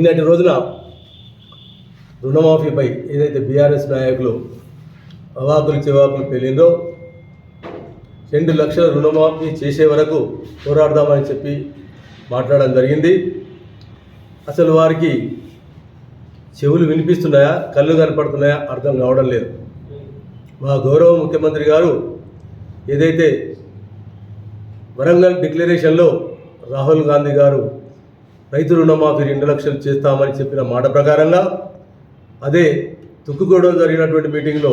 నిన్నటి రోజున రుణమాఫీపై ఏదైతే బీఆర్ఎస్ నాయకులు అవాకులు చివాకులు పెళ్ళిందో రెండు లక్షల రుణమాఫీ చేసే వరకు పోరాడదామని చెప్పి మాట్లాడడం జరిగింది. అసలు వారికి చెవులు వినిపిస్తున్నాయా కళ్ళు కనపడుతున్నాయా అర్థం కావడం లేదు. మా గౌరవ ముఖ్యమంత్రి గారు ఏదైతే వరంగల్ డిక్లరేషన్లో రాహుల్ గాంధీ గారు రైతు రుణమాఫీ రెండు లక్షలు చేస్తామని చెప్పిన మాట ప్రకారంగా అదే తుక్కుగూడలో జరిగినటువంటి మీటింగ్లో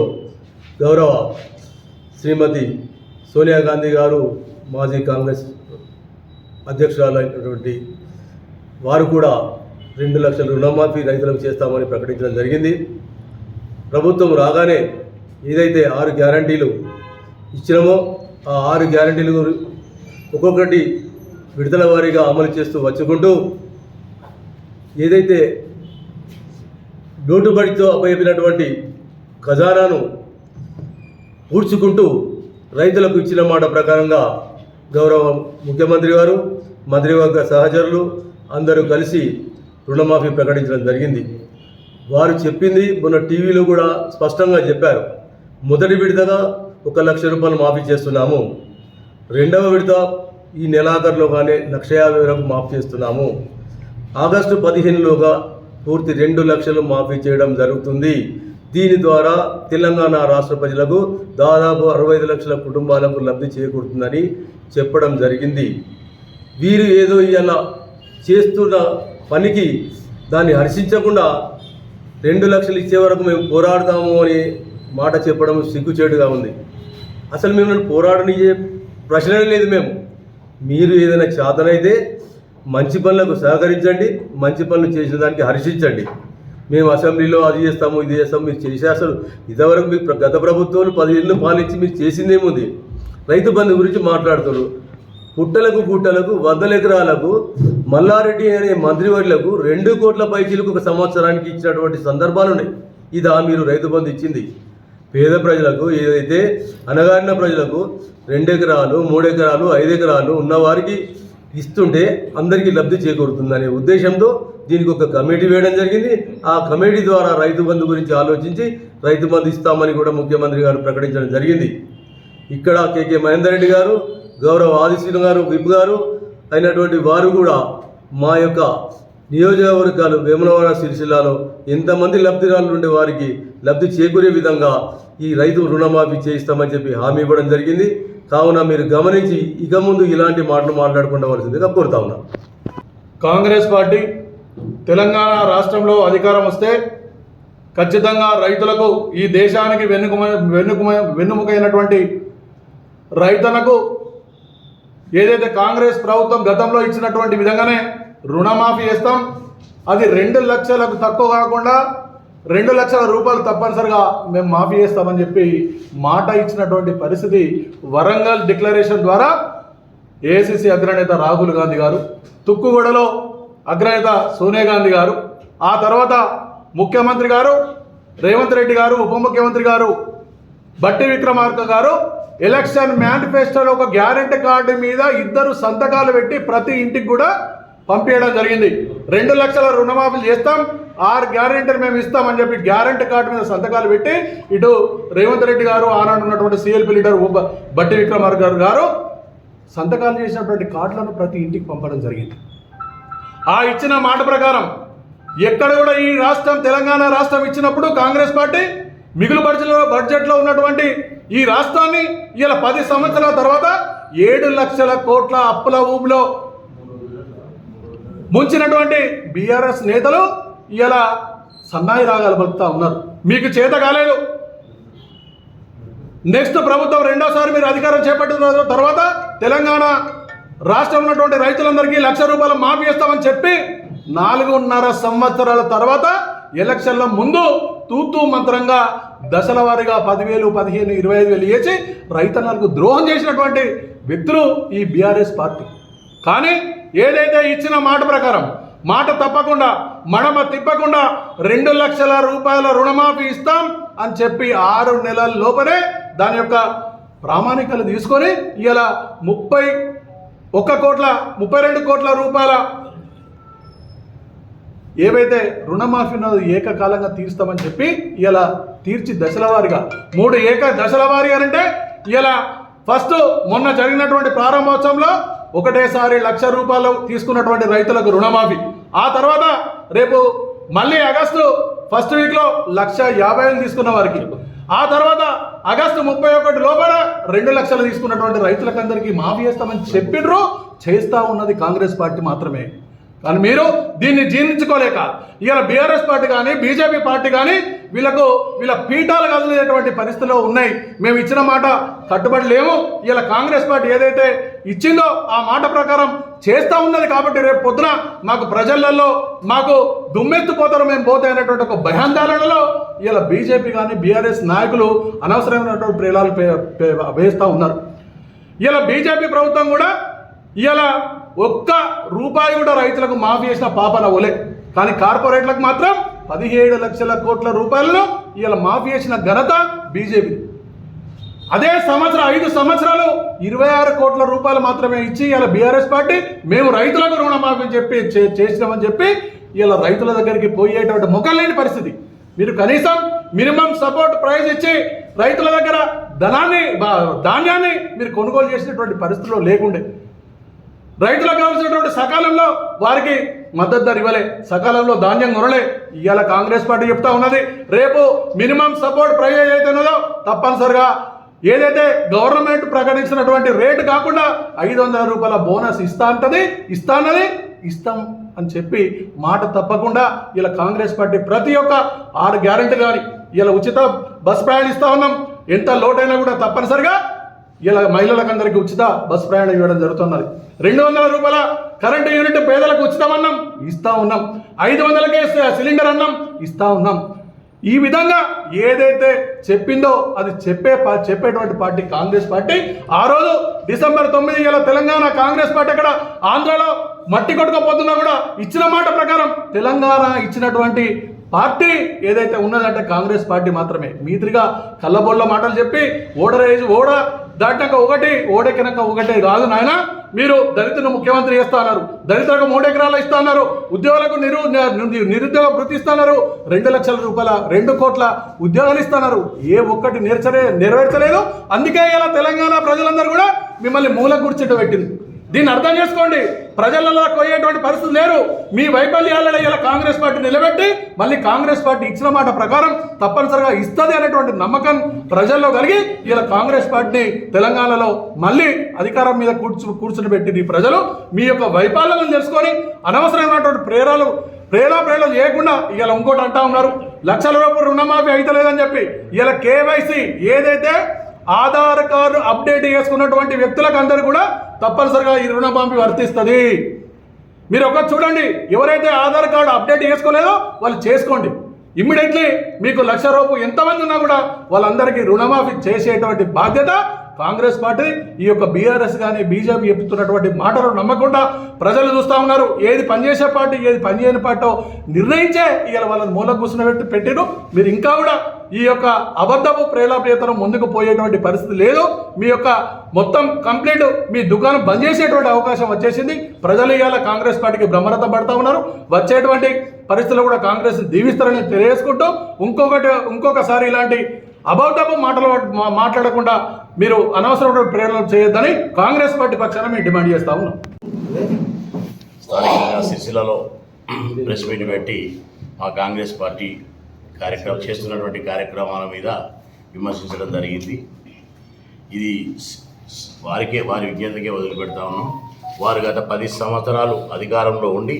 గౌరవ శ్రీమతి సోనియా గాంధీ గారు మాజీ కాంగ్రెస్ అధ్యక్షురాలైనటువంటి వారు కూడా రెండు లక్షల రుణమాఫీ రైతులకు చేస్తామని ప్రకటించడం జరిగింది. ప్రభుత్వం రాగానే ఏదైతే ఆరు గ్యారంటీలు ఇచ్చినామో ఆ ఆరు గ్యారంటీలు ఒక్కొక్కటి విడుదల వారీగా అమలు చేస్తూ వచ్చుకుంటూ ఏదైతే నోటుబడితో అప్పయిపోయినటువంటి ఖజానాను పూడ్చుకుంటూ రైతులకు ఇచ్చిన మాట ప్రకారంగా గౌరవ ముఖ్యమంత్రి గారు మంత్రివర్గ సహచరులు అందరూ కలిసి రుణమాఫీ ప్రకటించడం జరిగింది. వారు చెప్పింది మొన్న టీవీలో కూడా స్పష్టంగా చెప్పారు. మొదటి విడతగా ఒక లక్ష రూపాయలు మాఫీ చేస్తున్నాము. రెండవ విడత ఈ నెలాఖరులో కానీ లక్ష యాభై వరకు మాఫీ చేస్తున్నాము. ఆగస్టు పదిహేనులోగా పూర్తి రెండు లక్షలు మాఫీ చేయడం జరుగుతుంది. దీని ద్వారా తెలంగాణ రాష్ట్ర ప్రజలకు దాదాపు అరవై ఐదు లక్షల కుటుంబాలకు లబ్ధి చేకూరుతుందని చెప్పడం జరిగింది. వీరు ఏదో ఇలా చేస్తున్న పనికి దాన్ని హర్షించకుండా రెండు లక్షలు ఇచ్చే వరకు మేము పోరాడతాము అని మాట చెప్పడం సిగ్గుచేటుగా ఉంది. అసలు మిమ్మల్ని పోరాడనిచ్చే ప్రశ్న లేదు మేము. మీరు ఏదైనా చేతనైతే మంచి పనులకు సహకరించండి మంచి పనులు చేసిన దానికి హర్షించండి. మేము అసెంబ్లీలో అది చేస్తాము ఇది చేస్తాము మీరు చేసే అసలు ఇదివరకు మీకు గత ప్రభుత్వాలు పదిహేను పాలించి మీరు చేసిందేముంది రైతు బంధు గురించి మాట్లాడుతున్నారు. పుట్టలకు గుట్టలకు వందల ఎకరాలకు మల్లారెడ్డి అనే మంత్రివర్యులకు రెండు కోట్ల పైచీలకు ఒక సంవత్సరానికి ఇచ్చినటువంటి సందర్భాలు ఉన్నాయి. ఇదా మీరు రైతు బంధు ఇచ్చింది. పేద ప్రజలకు ఏదైతే అనగారిన ప్రజలకు రెండు ఎకరాలు మూడు ఎకరాలు ఐదు ఎకరాలు ఉన్నవారికి ఇస్తుంటే అందరికీ లబ్ధి చేకూరుతుందనే ఉద్దేశంతో దీనికి ఒక కమిటీ వేయడం జరిగింది. ఆ కమిటీ ద్వారా రైతు బంధు గురించి ఆలోచించి రైతు బంధు ఇస్తామని కూడా ముఖ్యమంత్రి గారు ప్రకటించడం జరిగింది. ఇక్కడ కేకే మహేందర్ రెడ్డి గారు గౌరవ ఆదిశీలు గారు విప్ గారు అయినటువంటి వారు కూడా మా యొక్క నియోజకవర్గాలు వేమనవాడ సిరిసిల్లాలో ఎంతమంది లబ్ధిదారులు ఉండే వారికి లబ్ధి చేకూరే విధంగా ఈ రైతు రుణమాఫీ చేయిస్తామని చెప్పి హామీ ఇవ్వడం జరిగింది. కావున మీరు గమనించి ఇక ముందు ఇలాంటి మాటలు మాట్లాడుకుండవలసిందిగా కోరుతా ఉన్నా. కాంగ్రెస్ పార్టీ తెలంగాణ రాష్ట్రంలో అధికారం వస్తే ఖచ్చితంగా రైతులకు ఈ దేశానికి వెన్నుకుమ వెన్నుకుమ వెన్నుముకైనటువంటి రైతులకు ఏదైతే కాంగ్రెస్ ప్రభుత్వం గతంలో ఇచ్చినటువంటి విధంగానే రుణమాఫీ చేస్తాం. అది రెండు లక్షలకు తక్కువ కాకుండా రెండు లక్షల రూపాయలు తప్పనిసరిగా మేము మాఫీ చేస్తామని చెప్పి మాట ఇచ్చినటువంటి పరిస్థితి వరంగల్ డిక్లరేషన్ ద్వారా ఏఐసిసి అగ్రనేత రాహుల్ గాంధీ గారు తుక్కుగూడలో అగ్రనేత సోనియా గాంధీ గారు ఆ తర్వాత ముఖ్యమంత్రి గారు రేవంత్ రెడ్డి గారు ఉప ముఖ్యమంత్రి గారు బట్టి విక్రమార్క గారు ఎలక్షన్ మేనిఫెస్టోలో ఒక గ్యారెంటీ కార్డు మీద ఇద్దరు సంతకాలు పెట్టి ప్రతి ఇంటికి కూడా పంపించడం జరిగింది. రెండు లక్షల రుణమాఫీలు చేస్తాం ఆరు గ్యారెంటీలు మేము ఇస్తామని చెప్పి గ్యారెంటీ కార్డు మీద సంతకాలు పెట్టి ఇటు రేవంత్ రెడ్డి గారు ఆనాడు ఉన్నటువంటి సిఎల్పి లీడర్ బట్టి విక్రమార్క గారు గారు సంతకాలు చేసినటువంటి కార్డులను ప్రతి ఇంటికి పంపడం జరిగింది. ఆ ఇచ్చిన మాట ప్రకారం ఎక్కడ కూడా ఈ రాష్ట్రం తెలంగాణ రాష్ట్రం ఇచ్చినప్పుడు కాంగ్రెస్ పార్టీ మిగులు బడ్జెట్లో బడ్జెట్లో ఉన్నటువంటి ఈ రాష్ట్రాన్ని ఇలా పది సంవత్సరాల తర్వాత ఏడు లక్షల కోట్ల అప్పుల ఊబిలో ముంచినటువంటి బీఆర్ఎస్ నేతలు ఇలా సన్నాయి రాగాలు పలుకుతా ఉన్నారు. మీకు చేత కాలేదు. నెక్స్ట్ ప్రభుత్వం రెండోసారి మీరు అధికారం చేపట్టిన తర్వాత తెలంగాణ రాష్ట్రంలో ఉన్నటువంటి రైతులందరికీ లక్ష రూపాయలు మాఫీ చేస్తామని చెప్పి నాలుగున్నర సంవత్సరాల తర్వాత ఎలక్షన్ల ముందు తూతూ మంత్రంగా దశల వారీగా పదివేలు పదిహేను ఇరవై ఐదు వేలు వేసి రైతన్నలకు ద్రోహం చేసినటువంటి వ్యక్తులు ఈ బీఆర్ఎస్ పార్టీ. కానీ ఏదైతే ఇచ్చిన మాట ప్రకారం మాట తప్పకుండా మడమ తిప్పకుండా రెండు లక్షల రూపాయల రుణమాఫీ ఇస్తాం అని చెప్పి ఆరు నెలల లోపలే దాని యొక్క ప్రామాణికలు తీసుకొని ఇలా ముప్పై ఒక్క కోట్ల ముప్పై రెండు కోట్ల రూపాయల ఏవైతే రుణమాఫీ ఉన్నదో ఏకకాలంగా తీరుస్తామని చెప్పి ఇలా తీర్చి దశల వారిగా మూడు ఏక దశల వారీగా అంటే ఇలా ఫస్ట్ మొన్న జరిగినటువంటి ప్రారంభోత్సవంలో ఒకటేసారి లక్ష రూపాయలు తీసుకున్నటువంటి రైతులకు రుణమాఫీ. ఆ తర్వాత రేపు మళ్ళీ ఆగస్టు ఫస్ట్ వీక్లో లక్ష యాభై వేలు తీసుకున్న వారికి. ఆ తర్వాత ఆగస్టు ముప్పై ఒకటి లోపల రెండు లక్షలు తీసుకున్నటువంటి రైతులకందరికీ మాఫీ చేస్తామని చెప్పిండ్రు చేస్తా ఉన్నది కాంగ్రెస్ పార్టీ మాత్రమే. కానీ మీరు దీన్ని జీర్ణించుకోలేక ఇవాళ బీఆర్ఎస్ పార్టీ కానీ బీజేపీ పార్టీ కానీ వీళ్ళకు వీళ్ళ పీఠాలు కదిలేటువంటి పరిస్థితుల్లో ఉన్నాయి. మేము ఇచ్చిన మాట కట్టుబడి లేము. ఇలా కాంగ్రెస్ పార్టీ ఏదైతే ఇచ్చిందో ఆ మాట ప్రకారం చేస్తూ ఉన్నది కాబట్టి రేపు పొద్దున మాకు ప్రజలలో మాకు దుమ్మెత్తిపోతారు మేము పోతే అనేటువంటి ఒక భయాందోళనలో ఇలా బీజేపీ కానీ బీఆర్ఎస్ నాయకులు అనవసరమైనటువంటి ప్రేలాలు పే- పే- వేస్తూ ఉన్నారు. ఇలా బీజేపీ ప్రభుత్వం కూడా ఇలా ఒక్క రూపాయి కూడా రైతులకు మాఫీ చేసిన పాపన ఒలే. కానీ కార్పొరేట్లకు మాత్రం పదిహేడు లక్షల కోట్ల రూపాయలను ఇలా మాఫీ చేసిన ఘనత బీజేపీ అదే సంవత్సరం ఐదు సంవత్సరాలు ఇరవై ఆరు కోట్ల రూపాయలు మాత్రమే ఇచ్చి ఇలా బీఆర్ఎస్ పార్టీ మేము రైతులకు రుణమాఫీ చెప్పి చే- చేసినామని చెప్పి ఇలా రైతుల దగ్గరికి పోయేటువంటి ముఖం లేని పరిస్థితి. మీరు కనీసం మినిమం సపోర్ట్ ప్రైస్ ఇచ్చి రైతుల దగ్గర ధనాన్ని బా- ధాన్యాన్ని మీరు కొనుగోలు చేసినటువంటి పరిస్థితిలో లేకుండే. రైతులకు కావాల్సినటువంటి సకాలంలో వారికి మద్దతు ధర ఇవ్వలే. సకాలంలో ధాన్యం కొనలే. ఇవాళ కాంగ్రెస్ పార్టీ చెప్తా ఉన్నది. రేపు మినిమం సపోర్ట్ ప్రైవేజ్ ఏదైతే ఉన్నదో తప్పనిసరిగా ఏదైతే గవర్నమెంట్ ప్రకటించినటువంటి రేటు కాకుండా ఐదు వందల రూపాయల బోనస్ ఇస్తా అంటది ఇస్తా అన్నది ఇస్తాం అని చెప్పి మాట తప్పకుండా ఇలా కాంగ్రెస్ పార్టీ ప్రతి ఒక్క ఆరు గ్యారెంటీ కానీ ఇలా ఉచిత బస్ ప్రయాణిస్తా ఉన్నాం. ఎంత లోటైనా కూడా తప్పనిసరిగా ఇలా మహిళలకు అందరికీ ఉచిత బస్ ప్రయాణం ఇవ్వడం జరుగుతున్నది. రెండు వందల రూపాయల కరెంటు యూనిట్ పేదలకు ఉచితమన్నాం ఇస్తా ఉన్నాం. ఐదు వందలకే సిలిండర్ అన్నం ఇస్తా ఉన్నాం. ఈ విధంగా ఏదైతే చెప్పిందో అది చెప్పే పా- చెప్పేటువంటి పార్టీ కాంగ్రెస్ పార్టీ ఆ రోజు డిసెంబర్ తొమ్మిది గల తెలంగాణ కాంగ్రెస్ పార్టీ అక్కడ ఆంధ్రలో మట్టి కొట్టుకపోతున్నా కూడా ఇచ్చిన మాట ప్రకారం తెలంగాణ ఇచ్చినటువంటి పార్టీ ఏదైతే ఉన్నదంటే కాంగ్రెస్ పార్టీ మాత్రమే. మీదిరిగా కళ్ళబొళ్ళ మాటలు చెప్పి ఓడరేజ్ ఓడ దాటినాక ఒకటి ఓడెక్కినాక ఒకటి కాదు నాయన. మీరు దళితులను ముఖ్యమంత్రి చేస్తా అన్నారు దళితులకు మూడు ఎకరాలు ఇస్తా అన్నారు ఉద్యోగులకు నిరు నిరుద్యోగ వృత్తి ఇస్తున్నారు. రెండు లక్షల రూపాయల రెండు కోట్ల ఉద్యోగాలు ఇస్తున్నారు. ఏ ఒక్కటి నేర్చలే నెరవేర్చలేదు. అందుకే ఇలా తెలంగాణ ప్రజలందరూ కూడా మిమ్మల్ని మూల కూర్చుంటూ పెట్టింది. దీన్ని అర్థం చేసుకోండి. ప్రజలలో కోయేటువంటి పరిస్థితి లేరు మీ వైఫల్యాలను ఇలా కాంగ్రెస్ పార్టీ నిలబెట్టి మళ్ళీ కాంగ్రెస్ పార్టీ ఇచ్చిన మాట ప్రకారం తప్పనిసరిగా ఇస్తుంది అనేటువంటి నమ్మకం ప్రజల్లో కలిగి ఇలా కాంగ్రెస్ పార్టీని తెలంగాణలో మళ్ళీ అధికారం మీద కూర్చు కూర్చుని పెట్టింది ప్రజలు. మీ యొక్క వైఫల్యాలను తెలుసుకొని అనవసరమైనటువంటి ప్రేరాలు ప్రేరా ప్రేరణ చేయకుండా ఇలా ఇంకోటి అంటా ఉన్నారు. లక్షల రూపాయలు రుణమాఫీ అవుతలేదని చెప్పి ఇలా కేవైసీ ఏదైతే ఆధార్ కార్డు అప్డేట్ చేసుకున్నటువంటి వ్యక్తులకు అందరూ కూడా తప్పనిసరిగా ఈ రుణమాఫీ వర్తిస్తుంది. మీరు ఒక చూడండి ఎవరైతే ఆధార్ కార్డు అప్డేట్ చేసుకోలేదో వాళ్ళు చేసుకోండి. ఇమ్మీడియట్లీ మీకు లక్ష రూపు ఎంతమంది ఉన్నా కూడా వాళ్ళందరికీ రుణమాఫీ చేసేటువంటి బాధ్యత కాంగ్రెస్ పార్టీ ఈ యొక్క బీఆర్ఎస్ కానీ బీజేపీ చెప్తున్నటువంటి మాటలు నమ్మకుండా ప్రజలు చూస్తూ ఉన్నారు. ఏది పనిచేసే పార్టీ ఏది పనిచేయని పార్టీ నిర్ణయించే ఇవాళ వాళ్ళని మూల కూర్చుని పెట్టి పెట్టిరు మీరు ఇంకా కూడా ఈ యొక్క అబద్ధపు ప్రేలాప్రియతను ముందుకు పోయేటువంటి పరిస్థితి లేదు. మీ యొక్క మొత్తం కంప్లీట్ మీ దుకాణం బంద్ చేసేటువంటి అవకాశం వచ్చేసింది. ప్రజలు ఇవాళ కాంగ్రెస్ పార్టీకి బ్రహ్మరథం పడతా ఉన్నారు. వచ్చేటువంటి పరిస్థితులు కూడా కాంగ్రెస్ దీవిస్తారని తెలియజేసుకుంటూ ఇంకొకటి ఇంకొకసారి ఇలాంటి అబద్ధపు మాటలు మాట్లాడకుండా మీరు అనవసరమైన ప్రేరణ చేయొద్దని కాంగ్రెస్ పార్టీ పక్షాన మేము డిమాండ్ చేస్తా ఉన్నాం. స్థానికంగా సిరిసిల్లలో ప్రెస్ మీట్ పెట్టి మా కాంగ్రెస్ పార్టీ కార్యక్రమం చేస్తున్నటువంటి కార్యక్రమాల మీద విమర్శించడం జరిగింది. ఇది వారికే వారి విజ్ఞతకే వదిలిపెడతా ఉన్నాం. వారు గత పది సంవత్సరాలు అధికారంలో ఉండి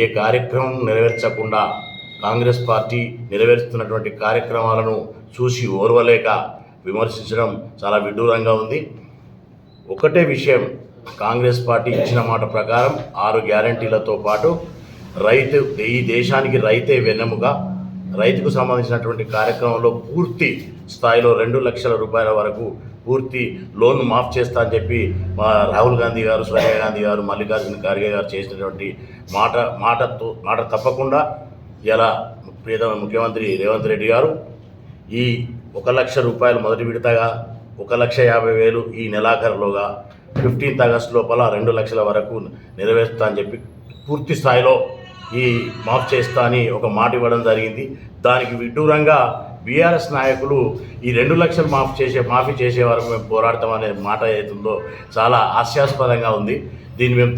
ఏ కార్యక్రమం నెరవేర్చకుండా కాంగ్రెస్ పార్టీ నెరవేరుస్తున్నటువంటి కార్యక్రమాలను చూసి ఓర్వలేక విమర్శించడం చాలా విడ్డూరంగా ఉంది. ఒకటే విషయం కాంగ్రెస్ పార్టీ ఇచ్చిన మాట ప్రకారం ఆరు గ్యారంటీలతో పాటు రైతు ఈ దేశానికి రైతే వెన్నెముగా రైతుకు సంబంధించినటువంటి కార్యక్రమంలో పూర్తి స్థాయిలో రెండు లక్షల రూపాయల వరకు పూర్తి లోన్ మాఫ్ చేస్తా అని చెప్పి మా రాహుల్ గాంధీ గారు సోనియా గాంధీ గారు మల్లికార్జున ఖార్గే గారు చేసినటువంటి మాట మాటతో మాట తప్పకుండా ఇలా పేద ముఖ్యమంత్రి రేవంత్ రెడ్డి గారు ఈ ఒక లక్ష రూపాయలు మొదటి విడతగా ఒక లక్ష యాభై వేలు ఈ నెలాఖరులోగా ఫిఫ్టీన్త్ ఆగస్ట్ లోపల రెండు లక్షల వరకు నెరవేరుస్తా అని చెప్పి పూర్తి స్థాయిలో ఈ మాఫ్ చేస్తా అని ఒక మాట ఇవ్వడం జరిగింది. దానికి విడ్డూరంగా బీఆర్ఎస్ నాయకులు ఈ రెండు లక్షలు మాఫ్ చేసే మాఫీ చేసే వరకు మేము పోరాడతాం అనే మాట ఏతుందో చాలా హాస్యాస్పదంగా ఉంది. దీన్ని మేము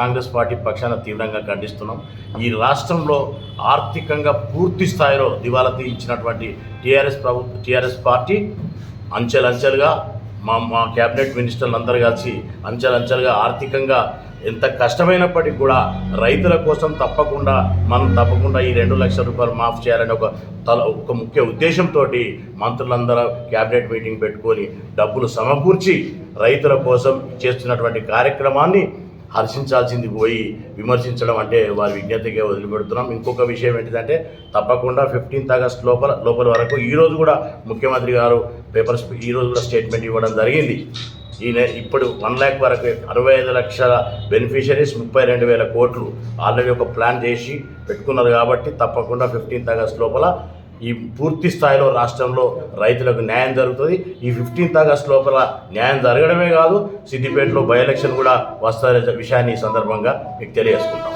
కాంగ్రెస్ పార్టీ పక్షాన తీవ్రంగా ఖండిస్తున్నాం. ఈ రాష్ట్రంలో ఆర్థికంగా పూర్తి స్థాయిలో దివాలా తీయించినటువంటి టీఆర్ఎస్ ప్రభు టీఆర్ఎస్ పార్టీ అంచెలంచెలుగా మా మా క్యాబినెట్ మినిస్టర్లు అందరూ కలిసి అంచెలంచెలుగా ఆర్థికంగా ఎంత కష్టమైనప్పటికీ కూడా రైతుల కోసం తప్పకుండా మనం తప్పకుండా ఈ రెండు లక్షల రూపాయలు మాఫ్ చేయాలని ఒక తల ఒక ముఖ్య ఉద్దేశంతో మంత్రులందరూ క్యాబినెట్ మీటింగ్ పెట్టుకొని డబ్బులు సమకూర్చి రైతుల కోసం చేస్తున్నటువంటి కార్యక్రమాన్ని హర్షించాల్సింది పోయి విమర్శించడం అంటే వారి విజ్ఞతగా వదిలిపెడుతున్నాం. ఇంకొక విషయం ఏంటిదంటే తప్పకుండా ఫిఫ్టీన్త్ ఆగస్ట్ లోపల లోపల వరకు ఈరోజు కూడా ముఖ్యమంత్రి గారు పేపర్స్ ఈరోజు కూడా స్టేట్మెంట్ ఇవ్వడం జరిగింది. ఈయన ఇప్పుడు వన్ ల్యాక్ వరకు అరవై ఐదు లక్షల బెనిఫిషరీస్ ముప్పై రెండు వేల కోట్లు ఆల్రెడీ ఒక ప్లాన్ చేసి పెట్టుకున్నారు కాబట్టి తప్పకుండా ఫిఫ్టీన్త్ ఆగస్ట్ లోపల ఈ పూర్తి స్థాయిలో రాష్ట్రంలో రైతులకు న్యాయం జరుగుతుంది. ఈ ఫిఫ్టీన్త్ ఆగస్ట్ లోపల న్యాయం జరగడమే కాదు సిద్దిపేటలో బై ఎలక్షన్ కూడా వస్తారనే విషయాన్ని ఈ సందర్భంగా మీకు తెలియజేసుకుంటాం.